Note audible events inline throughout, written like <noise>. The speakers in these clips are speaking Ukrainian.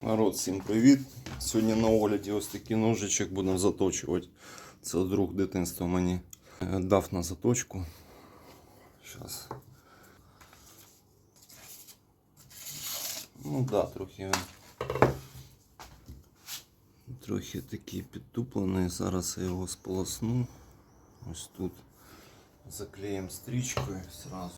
Народ, всім привіт! Сьогодні на огляді ось такий ножичок будемо заточувати. Це друг дитинства мені е, дав на заточку. Зараз. Ну да, трохи він. Трохи такий підтуплений. Зараз я його сполосну. Ось тут. Заклеїмо стрічкою зразу.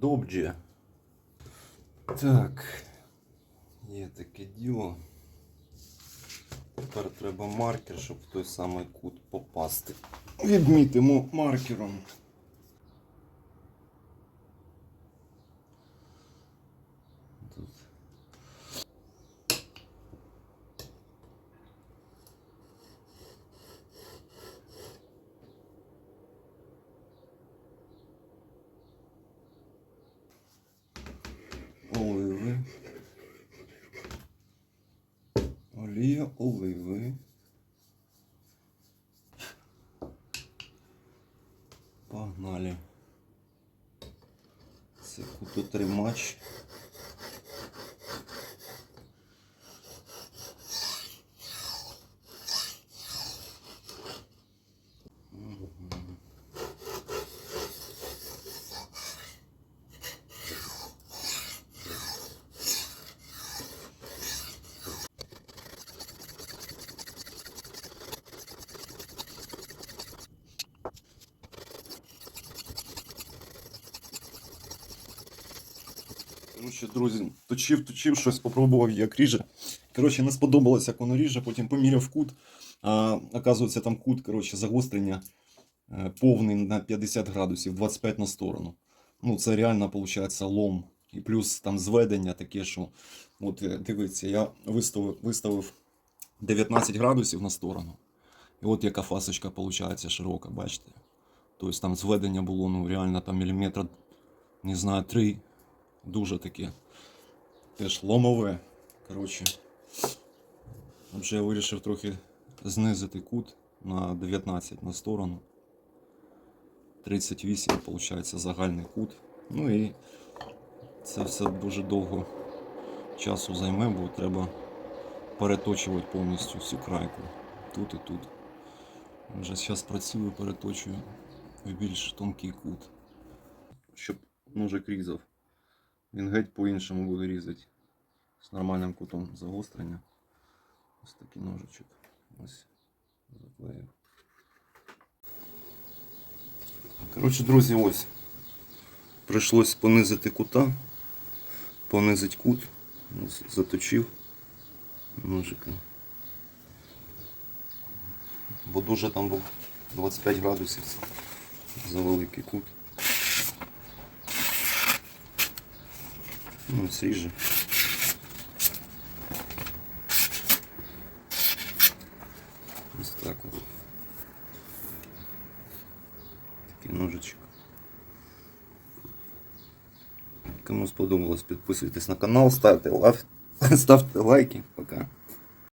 Добре. Так. Є таке діло. Тепер треба маркер, щоб в той самий кут попасти. Відмітимо маркером. Тут. Оливи. Олія оливи. Погнали. Це кутотримач. Коротше, друзі, точив, точив, щось попробував, як ріже. Коротше, не сподобалось, як воно ріже, потім поміряв кут. А, оказується, там кут, коротше, загострення е, повний на 50 градусів, 25 на сторону. Ну, це реально, виходить, лом. І плюс там зведення таке, що, от е, дивіться, я виставив, виставив 19 градусів на сторону. І от яка фасочка виходить широка, бачите? Тобто там зведення було ну, реально там міліметра, не знаю, 3 дуже таке. Теж ломове. Коротше. Отже, я вирішив трохи знизити кут на 19 на сторону. 38, виходить, загальний кут. Ну і це все дуже довго часу займе, бо треба переточувати повністю всю крайку. Тут і тут. Вже зараз працюю, переточую в більш тонкий кут. Щоб ножик різав. Він геть по-іншому буде різати. З нормальним кутом загострення. Ось такий ножичок. Ось заклеїв. Коротше, друзі, ось. Прийшлось понизити кута. Понизити кут. Ось заточив ножика. Бо дуже там був 25 градусів за великий кут. Ну, свіже. Ось так от. Такий ножичок. Кому сподобалось, підписуйтесь на канал, ставте, лав... <laughs> ставте лайки. Пока.